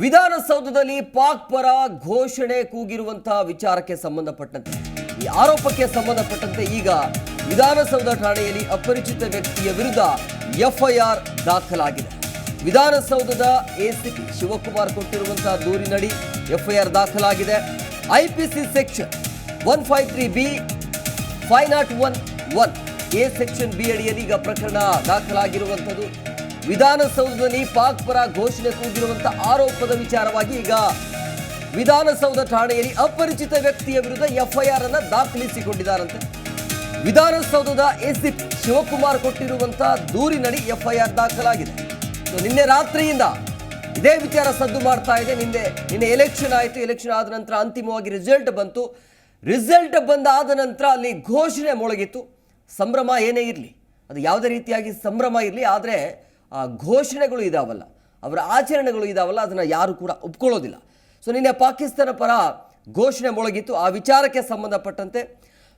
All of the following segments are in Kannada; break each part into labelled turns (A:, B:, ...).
A: ವಿಧಾನಸೌಧದಲ್ಲಿ ಪಾಕ್ ಪರ ಘೋಷಣೆ ಕೂಗಿರುವಂತಹ ವಿಚಾರಕ್ಕೆ ಸಂಬಂಧಪಟ್ಟಂತೆ, ಈ ಆರೋಪಕ್ಕೆ ಸಂಬಂಧಪಟ್ಟಂತೆ ಈಗ ವಿಧಾನಸೌಧ ಠಾಣೆಯಲ್ಲಿ ಅಪರಿಚಿತ ವ್ಯಕ್ತಿಯ ವಿರುದ್ಧ ಎಫ್ಐಆರ್ ದಾಖಲಾಗಿದೆ. ವಿಧಾನಸೌಧದ ಎಸಿಪಿ ಶಿವಕುಮಾರ್ ಕೊಟ್ಟಿರುವಂತಹ ದೂರಿನಡಿ ಎಫ್ಐಆರ್ ದಾಖಲಾಗಿದೆ. IPC section one five three B, five naught one one A section B ಅಡಿಯಲ್ಲಿ ಈಗ ಪ್ರಕರಣ ದಾಖಲಾಗಿರುವಂಥದ್ದು. ವಿಧಾನಸೌಧದಲ್ಲಿ ಪಾಕ್ ಪರ ಘೋಷಣೆ ಕೂಗಿರುವಂತಹ ಆರೋಪದ ವಿಚಾರವಾಗಿ ಈಗ ವಿಧಾನಸೌಧ ಠಾಣೆಯಲ್ಲಿ ಅಪರಿಚಿತ ವ್ಯಕ್ತಿಯ ವಿರುದ್ಧ ಎಫ್ಐಆರ್ ಅನ್ನ ದಾಖಲಿಸಿಕೊಂಡಿದ್ದಾರಂತೆ. ವಿಧಾನಸೌಧದ ಎಸಿಪಿ ಶಿವಕುಮಾರ್ ಕೊಟ್ಟಿರುವಂತಹ ದೂರಿನಡಿ ಎಫ್ಐಆರ್ ದಾಖಲಾಗಿದೆ. ನಿನ್ನೆ ರಾತ್ರಿಯಿಂದ ಇದೇ ವಿಚಾರ ಸದ್ದು ಮಾಡ್ತಾ ಇದೆ. ನಿನ್ನೆ ನಿನ್ನೆ ಎಲೆಕ್ಷನ್ ಆಯಿತು. ಎಲೆಕ್ಷನ್ ಆದ ನಂತರ ಅಂತಿಮವಾಗಿ ರಿಸಲ್ಟ್ ಬಂತು. ರಿಸಲ್ಟ್ ಬಂದಾದ ನಂತರ ಅಲ್ಲಿ ಘೋಷಣೆ ಮೊಳಗಿತ್ತು. ಸಂಭ್ರಮ ಏನೇ ಇರಲಿ, ಅದು ಯಾವುದೇ ರೀತಿಯಾಗಿ ಸಂಭ್ರಮ ಇರಲಿ, ಆದರೆ ಆ ಘೋಷಣೆಗಳು ಇದಾವಲ್ಲ, ಅವರ ಆಚರಣೆಗಳು ಇದಾವಲ್ಲ, ಅದನ್ನು ಯಾರು ಕೂಡ ಒಪ್ಕೊಳ್ಳೋದಿಲ್ಲ. ಸೊ ನಿನ್ನೆ ಪಾಕಿಸ್ತಾನ ಪರ ಘೋಷಣೆ ಮೊಳಗಿತ್ತು. ಆ ವಿಚಾರಕ್ಕೆ ಸಂಬಂಧಪಟ್ಟಂತೆ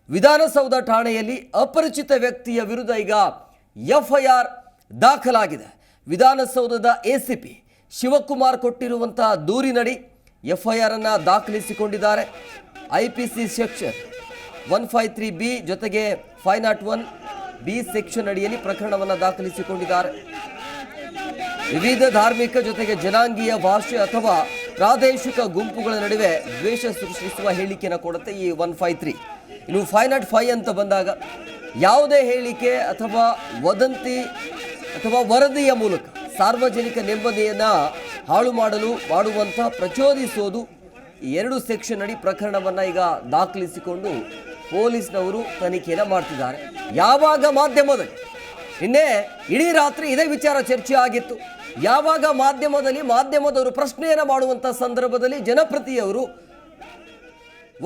A: ವಿಧಾನಸೌಧ ಠಾಣೆಯಲ್ಲಿ ಅಪರಿಚಿತ ವ್ಯಕ್ತಿಯ ವಿರುದ್ಧ ಈಗ ಎಫ್ ಐ ಆರ್ ದಾಖಲಾಗಿದೆ. ವಿಧಾನಸೌಧದ ಎ ಸಿ ಪಿ ಶಿವಕುಮಾರ್ ಕೊಟ್ಟಿರುವಂತಹ ದೂರಿನಡಿ ಎಫ್ ಐ ಆರ್ ಅನ್ನು ದಾಖಲಿಸಿಕೊಂಡಿದ್ದಾರೆ. I P C section one five three B ಜೊತೆಗೆ five naught one B section ಅಡಿಯಲ್ಲಿ ಪ್ರಕರಣವನ್ನು ದಾಖಲಿಸಿಕೊಂಡಿದ್ದಾರೆ. ವಿವಿಧ ಧಾರ್ಮಿಕ ಜೊತೆಗೆ ಜನಾಂಗೀಯ, ಭಾಷೆ ಅಥವಾ ಪ್ರಾದೇಶಿಕ ಗುಂಪುಗಳ ನಡುವೆ ದ್ವೇಷ ಸೃಷ್ಟಿಸುವ ಹೇಳಿಕೆಯನ್ನು ಕೊಡುತ್ತೆ ಈ ಒನ್ ಫೈವ್ ತ್ರೀ. ಇನ್ನು ಫೈವ್ ನಾಟ್ ಫೈವ್ ಅಂತ ಬಂದಾಗ ಯಾವುದೇ ಹೇಳಿಕೆ ಅಥವಾ ವದಂತಿ ಅಥವಾ ವರದಿಯ ಮೂಲಕ ಸಾರ್ವಜನಿಕ ನೆಮ್ಮದಿಯನ್ನು ಹಾಳು ಮಾಡಲು ಮಾಡುವಂಥ ಪ್ರಚೋದಿಸೋದು ಎರಡು ಸೆಕ್ಷನ್ ಅಡಿ ಪ್ರಕರಣವನ್ನು ಈಗ ದಾಖಲಿಸಿಕೊಂಡು ಪೊಲೀಸ್ನವರು ತನಿಖೆಯನ್ನು ಮಾಡ್ತಿದ್ದಾರೆ. ಯಾವಾಗ ಮಾಧ್ಯಮದಲ್ಲಿ? ನಿನ್ನೆ ಇಡೀ ರಾತ್ರಿ ಇದೇ ವಿಚಾರ ಚರ್ಚೆ ಆಗಿತ್ತು. ಯಾವಾಗ ಮಾಧ್ಯಮದಲ್ಲಿ ಮಾಧ್ಯಮದವರು ಪ್ರಶ್ನೆಯನ್ನು ಮಾಡುವಂಥ ಸಂದರ್ಭದಲ್ಲಿ ಜನಪ್ರತಿಯವರು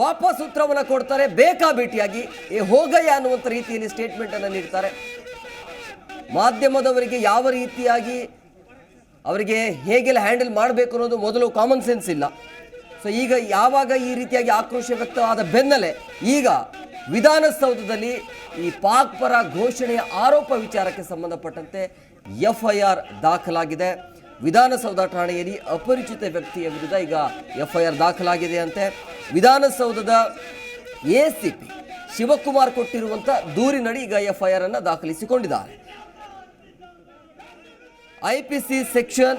A: ವಾಪಸ್ ಉತ್ತರವನ್ನು ಕೊಡ್ತಾರೆ, ಬೇಕಾ ಭೇಟಿಯಾಗಿ, ಏ ಹೋಗಯ್ಯ ಅನ್ನುವಂಥ ರೀತಿಯಲ್ಲಿ ಸ್ಟೇಟ್ಮೆಂಟ್ ಅನ್ನು ನೀಡ್ತಾರೆ. ಮಾಧ್ಯಮದವರಿಗೆ ಯಾವ ರೀತಿಯಾಗಿ ಅವರಿಗೆ ಹೇಗೆಲ್ಲ ಹ್ಯಾಂಡಲ್ ಮಾಡಬೇಕು ಅನ್ನೋದು ಮೊದಲು ಕಾಮನ್ ಸೆನ್ಸ್ ಇಲ್ಲ. ಸೊ ಈಗ ಯಾವಾಗ ಈ ರೀತಿಯಾಗಿ ಆಕ್ರೋಶ ವ್ಯಕ್ತವಾದ ಬೆನ್ನಲ್ಲೇ, ಈಗ ವಿಧಾನಸೌಧದಲ್ಲಿ ಈ ಪಾಕ್ ಪರ ಘೋಷಣೆಯ ಆರೋಪ ವಿಚಾರಕ್ಕೆ ಸಂಬಂಧಪಟ್ಟಂತೆ ಎಫ್ ಐ ಆರ್ ದಾಖಲಾಗಿದೆ. ವಿಧಾನಸೌಧ ಠಾಣೆಯಲ್ಲಿ ಅಪರಿಚಿತ ವ್ಯಕ್ತಿಯ ವಿರುದ್ಧ ಈಗ ಎಫ್ ಐ ಆರ್ ದಾಖಲಾಗಿದೆ ಅಂತೆ. ವಿಧಾನಸೌಧದ ಎ ಸಿ ಪಿ ಶಿವಕುಮಾರ್ ಕೊಟ್ಟಿರುವಂಥ ದೂರಿನಡಿ ಈಗ ಎಫ್ ಐ ಆರ್ ಅನ್ನು ದಾಖಲಿಸಿಕೊಂಡಿದ್ದಾರೆ. I P C section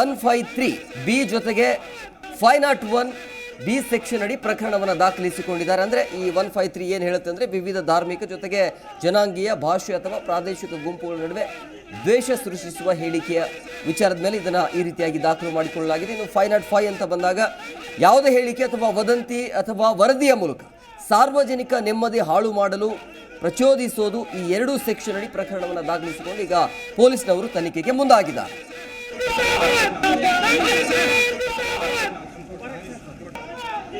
A: one five three B ಜೊತೆಗೆ five naught one B section ಅಡಿ ಪ್ರಕರಣವನ್ನು ದಾಖಲಿಸಿಕೊಂಡಿದ್ದಾರೆ. ಅಂದರೆ ಈ ಒನ್ ಫೈವ್ ತ್ರೀ ಏನು ಹೇಳುತ್ತೆ ಅಂದರೆ ವಿವಿಧ ಧಾರ್ಮಿಕ ಜೊತೆಗೆ ಜನಾಂಗೀಯ ಭಾಷೆ ಅಥವಾ ಪ್ರಾದೇಶಿಕ ಗುಂಪುಗಳ ನಡುವೆ ದ್ವೇಷ ಸೃಷ್ಟಿಸುವ ಹೇಳಿಕೆಯ ವಿಚಾರದ ಮೇಲೆ ಇದನ್ನು ಈ ರೀತಿಯಾಗಿ ದಾಖಲು ಮಾಡಿಕೊಳ್ಳಲಾಗಿದೆ. ಇನ್ನು ಫೈವ್ ನಾಟ್ ಫೈವ್ ಅಂತ ಬಂದಾಗ ಯಾವುದೇ ಹೇಳಿಕೆ ಅಥವಾ ವದಂತಿ ಅಥವಾ ವರದಿಯ ಮೂಲಕ ಸಾರ್ವಜನಿಕ ನೆಮ್ಮದಿ ಹಾಳು ಮಾಡಲು ಪ್ರಚೋದಿಸೋದು ಈ ಎರಡೂ ಸೆಕ್ಷನ್ ಅಡಿ ಪ್ರಕರಣವನ್ನು ದಾಖಲಿಸಿಕೊಂಡು ಈಗ ಪೊಲೀಸ್ನವರು ತನಿಖೆಗೆ ಮುಂದಾಗಿದ್ದಾರೆ.